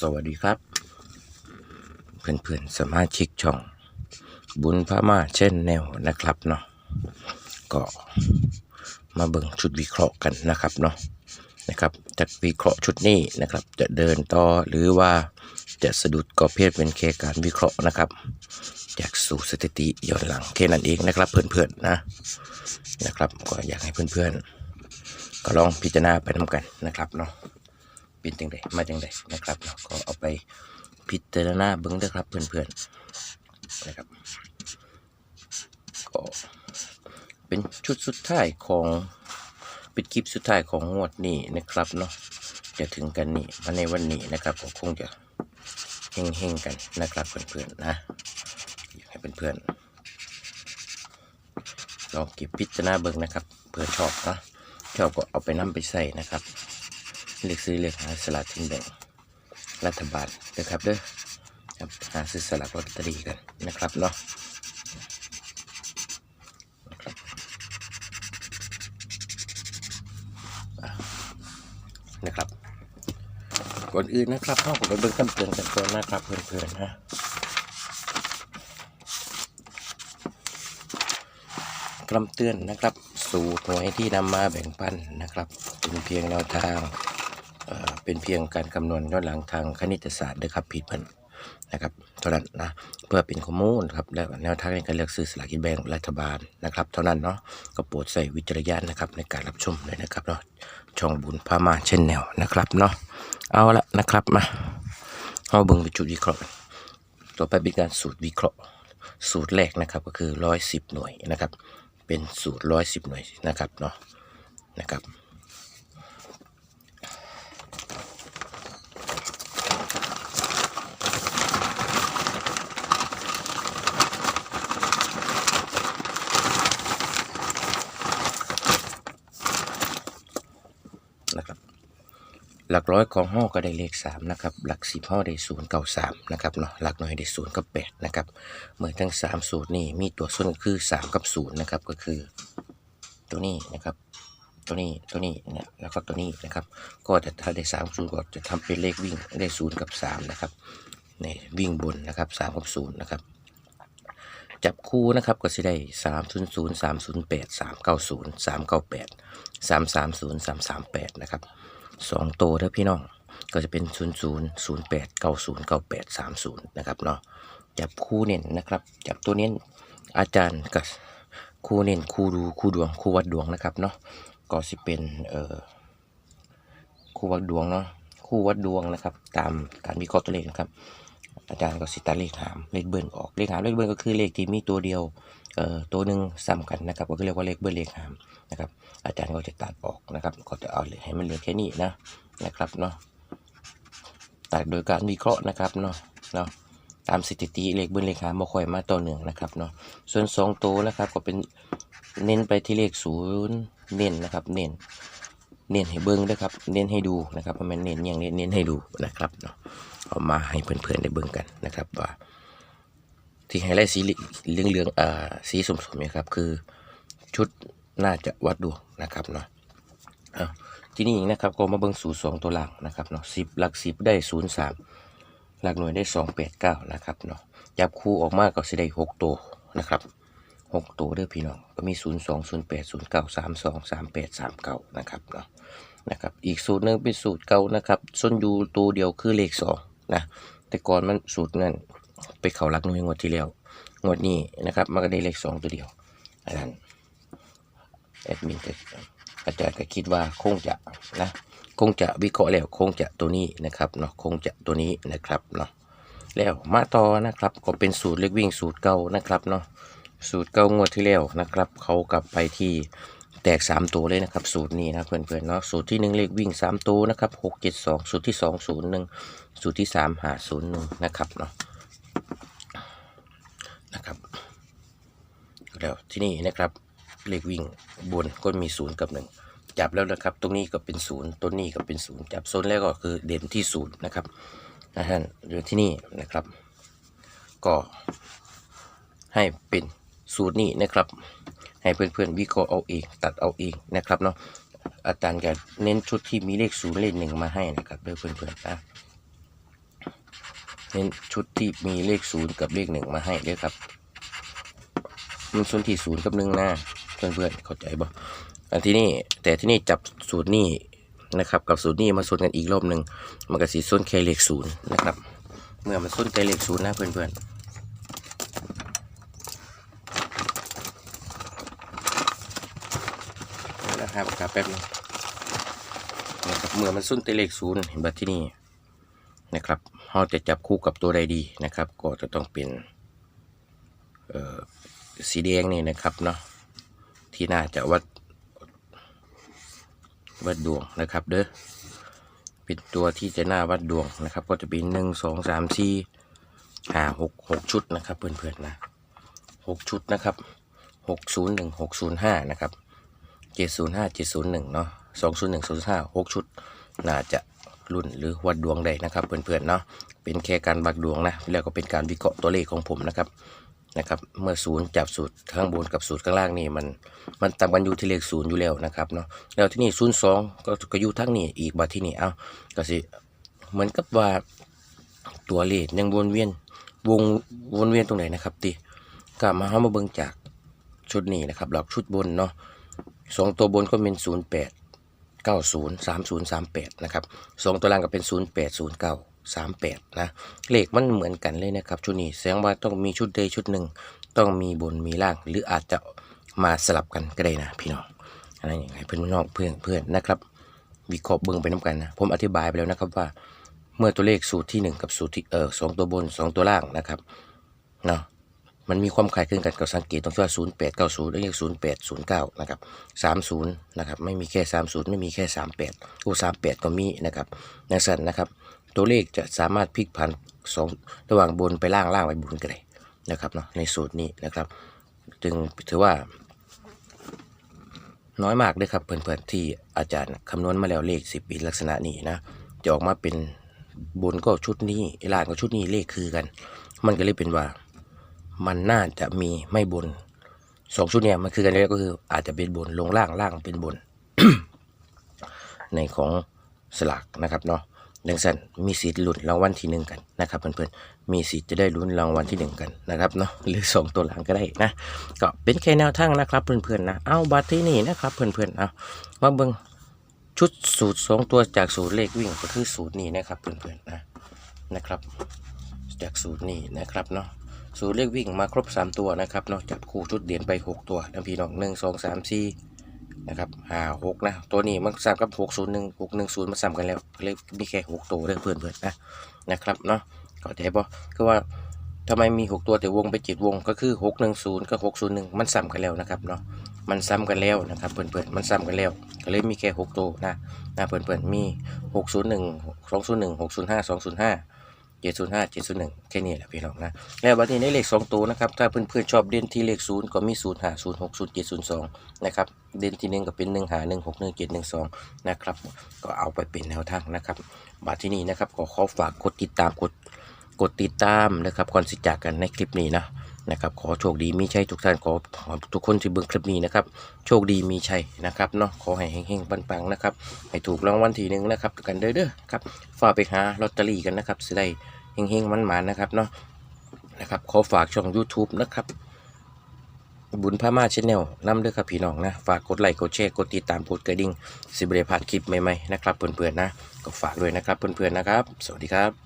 สวัสดีครับ เพื่อนๆสมาชิกช่อง บุญพระมาเช่นแนวนะครับเนาะก็มาเบิ่งชุดวิเคราะห์กันนะครับเนาะนะครับจากวิเคราะห์ชุดนี้นะครับ จะเดินต่อหรือว่าจะสะดุดก็เพียงเป็นแค่การวิเคราะห์นะครับจากสู่สถิติย้อนหลังแค่นั้นเองนะครับเพื่อนๆนะนะครับ ก็อยากให้เพื่อนๆก็ลองพิจารณาไปทำกันนะครับเนาะ เป็นจังไดมาจังไดนะครับเนาะก็เอาไปพิจารณาเบิ้งด้อครับเพื่อนๆนะครับก็เป็นชุดสุดท้ายของเป็นคลิปสุดท้ายของงวดนี้นะครับเนาะจะถึงกันนี่มาในวันนี้นะครับก็คงจะเฮงๆกันนะครับเพื่อนๆนะอยากให้เพื่อนๆลองเก็บพิจารณาเบิ้งนะครับเพื่อชอบนะชอบก็เอาไปนํไปใส่นะครับ เลือกซื้อเลือกหาสลากกินแบ่งรัฐบาลนะครับเด้อครับหาซื้อสลากลอตเตอรี่กันนะครับเนาะนะครับก่อนอื่นนะครับเข้าผมไปเบิ่งคำเตือนกันก่อนนะครับเพื่อนๆนะคำเตือนนะครับ สู่หน่วยที่นำมาแบ่งปันนะครับเป็นเพียงแนวทาง เป็นเพียงการคำนวณย้อนหลังทางคณิตศาสตร์นะครับผิดเพันนะครับเท่านั้นนะเพื่อเป็นข้อมูลครับและแนวทางในการเลือกซื้อสลากกินแบ่งรัฐบาลนะครับ เท่านั้นเนาะก็โปรดใส่วิจารณญาณนะครับในการรับชมเลยนะครับเนาะช่องบุญพามาเช่นแนวนะครับเนาะเอาละนะครับมาเอาเบิ่งไปจุดวิเคราะห์กันต่อไปเป็นการสูตรวิเคราะห์ สูตรแรกนะครับก็คือร้อยสิบหน่วยนะครับ เป็นสูตรร้อยสิบหน่วยนะครับเนาะนะครับ นะครับ หลักร้อยของห้อก็ได้เลขสามนะครับ หลักสิบห้อได้ศูนย์เก้าสามนะครับเนาะ หลักหน่วยได้ศูนย์กับแปดนะครับ เมื่อทั้งสามสูตรนี่มีตัวส่วนคือสามกับศูนย์นะครับ ก็คือตัวนี้นะครับ ตัวนี้ ตัวนี้เนี่ยแล้วก็ตัวนี้นะครับ ก็จะถ้าได้สามศูนย์ก็จะทำเป็นเลขวิ่งได้ศูนย์กับสามนะครับในวิ่งบนนะครับสามกับศูนย์นะครับจับคู่นะครับก็จะได้สามศูนย์ศูนย์สามศูนย์แปด สามเก้าศูนย์สามศูนย์สามสามแปดนะครับสองโตวเด้อพี่น้องก็จะเป็นศูนย์ศูนย์ศูนย์แปดเก้าศูนย์เก้าแปดสามศูนย์นะครับเนาะจับคู่เน้นนะครับ จับตัวเน้นอาจารย์กับคู่เน้นคู่ดูคู่ดวงคู่วัดดวงนะครับเนาะก็สิเป็นเอ่อคู่วัดดวงเนาะคู่วัดดวงนะครับ ตามการวิเคราะห์ตัวเลขนะครับอาจารย์ก็สิตัดเลขหามเลขเบิ้ลออกเลขหามเลขเบิ้ลก็คือเลขที่มีตัวเดียว ตัวหนึ่งซ้ำกันนะครับ ก็เรียกว่าเลขเบิ้ลเลขหามนะครับ อาจารย์ก็จะตัดออกนะครับ ก็จะเอาให้มันเหลือแค่นี้นะนะครับเนาะตัดโดยการวิเคราะห์นะครับเนาะเนาะตามสถิติเลขเบิ้ลเลขหามบ่ค่อยมาต่อเนื่องนะครับเนาะส่วนสองตัวนะครับก็เป็นเน้นไปที่เลขศูนย์เน้นนะครับ เน้นเน้นให้เบิ้งด้วยครับ เน้นให้ดูนะครับเพราะมันเน้นอย่างเน้นเน้นให้ดูนะครับเนาะเอามาให้เพื่อนๆได้เบิ้งกันนะครับว่า ที่ไฮไลท์สีเหลืองเหลืองๆอ่าสีสมๆเนี่ยครับคือชุดน่าจะวัดดวงนะครับเนาะเอาที่นี่นะครับก็มาเบิ้งสูตรสองตัวหลังนะครับเนาะสิบหลักสิบได้ศูนย์สามหลักหน่วยได้สองแปดเก้านะครับเนาะจับคู่ออกมาก็สิได้หกตัวนะครับหกตัวเด้อพี่น้องก็มีศูนย์สองศูนย์แปดศูนย์เก้าสามสองสามแปดสามเก้านะครับเนาะนะครับอีกสูตรหนึงเป็นสูตรเก่านะครับส่วนอยู่ตัวเดียวคือเลขสองนะแต่ก่อนมันสูตรนั้น ไปเขาหลักหน่วยงวดที่แล้วงวดนี้นะครับมันก็ได้เลขสองตัวเดียวอันนั้นแอดมินอาจารย์ก็คิดว่าคงจะนะคงจะวิเคราะห์แล้วคงจะตัวนี้นะครับเนาะคงจะตัวนี้นะครับเนาะแล้วมาต่อนะครับก็เป็นสูตรเล็กวิ่งสูตรเก่านะครับเนาะสูตรเก่างวดที่แล้วนะครับเขากลับไปที่แตกสามตัวเลยนะครับ สูตรนี้นะเพื่อนๆเนาะสูตรที่หนึ่งเลขวิ่งสามตัวนะครับหกเจ็ดสองสูตรที่สองศูนย์หนึ่งสูตรที่สามหาศูนย์หนึ่งนะครับเนาะ นะครับ แล้วที่นี่นะครับเลขวิ่งบนก็มีศูนย์กับหนึ่งจับแล้วนะครับ ตรงนี้ก็เป็นศูนย์ต้นนี้ก็เป็นศูนย์จับโซนแรกก็คือเด่นที่ศูนย์นะครับนะฮะหรือที่นี่นะครับ ก็ให้เป็นสูตรนี้นะครับ ให้เพื่อนๆวิเคราะห์เอาเองตัดเอาเองนะครับเนาะอาจารย์จะเน้นชุดที่มีเลขศูนย์เลขหนึ่งมาให้นะครับเพื่อนๆนะเน้นชุดที่มีเลขศูนย์กับเลขหนึ่งมาให้ด้วยครับ มันส่วนที่ศูนย์กับหนึ่งหน้าเพื่อนเข้าใจบ่อันที่นี่แต่ที่นี่จับสูตรนี่นะครับ กับสูตรนี่มาส่วนกันอีกรอบหนึ่งมันก็สีส้นแค่เลขศูนย์นะครับ เมื่อมันส้นแค่เลขศูนย์นะเพื่อนๆนะครับครับแป๊บนึงนะครับเมื่อมันส้นแต่เลขศูนย์เห็นบัดที่นี่นะครับเราจะจับคู่กับตัวใดดีนะครับ ก็จะต้องเป็นเอ่อ สีแดงนี่นะครับเนาะที่น่าจะวัดวัดดวงนะครับ เด้อเป็นตัวที่จะน่าวัดดวงนะครับ ก็จะเป็นหนึ่งสองสามสี่ห้าหกหกชุดนะครับเพื่อนๆนะหกชุดนะครับหกศูนย์หนึ่งหกศูนย์ห้านะครับเจ็ดศูนย์ห้าเจ็ดศูนย์หนึ่งเนาะสองศูนย์หนึ่งศูนย์ห้าหกชุด น่าจะรุ่นหรือวัดดวงได้นะครับเพื่อนๆเนาะเป็นแค่การบักดวงนะแล้วก็เป็นการวิเคราะห์ตัวเลขของผมนะครับ นะครับ เมื่อศูนย์จับสูตรข้างบนกับสูตรข้างล่างนี่มันมันต่างกันอยู่ที่เลขศูนย์อยู่แล้วนะครับเนาะแล้วที่นี่ศูนย์สองก็ก็อยู่ทั้งนี้อีกบัดที่นี่เอ้าก็สิเหมือนกับว่าตัวเลขยังวนเวียนวงวนเวียนตรงไหนนะครับติกลับมาเฮามาเบิ่งจากชุดนี้นะครับหลักชุดบนเนาะสองตัวบนก็เป็นศูนย์แปดเก้าศูนย์สามศูนย์สามแปดนะครับสองตัวล่างก็เป็นศูนย์แปดศูนย์เก้า สามแปดนะ เลขมันเหมือนกันเลยนะครับชุดนี้แสดงว่าต้องมีชุดใดชุดหนึ่ง ต้องมีบนมีล่าง หรืออาจจะมาสลับกันก็ได้นะพี่น้องอะไรอย่างไรเพื่อนน้องเพื่อนเพื่อนนะครับวิเคราะห์เบิ่งไปน้ำกันนะผมอธิบายไปแล้วนะครับว่าเมื่อตัวเลขสูตรที่หนึ่งกับสูตรที่เออสองตัวบนสองตัวล่างนะครับเนาะมันมีความคล้ายคลึงกันกับสังเกตตรงที่ว่าศูนย์แปดเก้าศูนย์เลขศูนย์แปดศูนย์เก้านะครับสามศูนย์นะครับ ไม่มีแค่สามศูนย์ไม่มีแค่สามแปดโอ้สามแปดก็มีนะครับในสันนะครับ ตัวเลขจะสามารถพลิกผันสองระหว่างบนไปล่างล่างไปบนก็ได้นะครับเนาะในสูตรนี้นะครับ จึงถือว่า น้อยมากเลยครับเพื่อนๆที่อาจารย์คำนวณมาแล้วเลขสิบปีลักษณะนี้นะจะออกมาเป็นบนก็ชุดนี้ล่างก็ชุดนี้เลขคือกัน มันก็เลยเป็นว่า มันน่าจะมีไม่บนสองชุดเนี่ยมันคือกันแล้วก็คือ อาจจะเป็นบนลงล่างล่างเป็นบนในของสลากนะครับเนาะ ดังนั้นมีสิทธิ์ลุ้นรางวัลที่หนึ่งกันนะครับเพื่อนๆมีสิทธิ์จะได้ลุ้นรางวัลที่หนึ่งกันนะครับเนาะหรือสองตัวหลังก็ได้นะก็เป็นแค่แนวทางนะครับเพื่อนๆนะเอาบัตรที่นี่นะครับเพื่อนๆเอามาเบิ่งชุดสูตรสองตัวจากสูตรเลขวิ่งก็คือสูตรนี้นะครับเพื่อนๆนะนะครับ จากสูตรนี้นะครับเนาะสูตรเลขวิ่งมาครบ 3 ตัวนะครับเนาะจับคู่ชุดเดียนไป 6 ตัวนะพี่น้องหนึ่งสองสามสี่ นะครับห้าหกนะ ตัวนี้มันซ้ำกับหกศูนย์หนึ่งหกหนึ่งศูนย์มันซ้ำกันแล้วเลยมีแค่หกตัวเด้องเพื่อนๆนนะนะครับเนาะเข้าใจป่ะคือว่าทำไมมี6ตัวแต่วงไปเจ็ดวงก็คือ610กับ601มันซ้ำกันแล้วนะครับเนาะมันซ้ำกันแล้วนะครับเพื่อนๆมันซ้ำกันแล้วก็เลยมีแค่6ตัวนะนะเพื่อนๆมี601 201 605 205 705 701แค่นี้แหละพี่น้องนะแล้ววันนี้ในเลข2ตัวนะครับถ้าเพื่อนๆชอบเด่นที่เลข0ก็มี 0 5 0 6 0 7 0 2นะครับเด่นที่ 1 ก็เป็น 1 5 1 6 1 7 1 2นะครับก็เอาไปเป็นแนวทางนะครับบาทที่นี่นะครับขอขอฝากกดติดตามกดกดติดตามนะครับก่อนสิจากกันในคลิปนี้นะ นะครับขอโชคดีมีชัยทุกท่านขอทุกคนที่เบิ่งคลิปนี้นะครับโชคดีมีชัยนะครับเนาะขอให้เฮงๆปังๆนะครับให้ถูกรางวัลทีหนึ่งนะครับกันเด้อๆครับฝากไปหาลอตเตอรี่กันนะครับสิได้เฮงๆมันๆนะครับเนาะนะครับขอฝากช่อง YouTube นะครับบุญพม่าชแนลนำเด้อครับพี่น้องนะ ฝากกดไลค์กดแชร์กดติดตามกดกระดิ่งสิบเรพาดคลิปใหม่ๆนะครับเพื่อนๆนะ ก็ฝากด้วยนะครับเพื่อนๆนะครับ สวัสดีครับ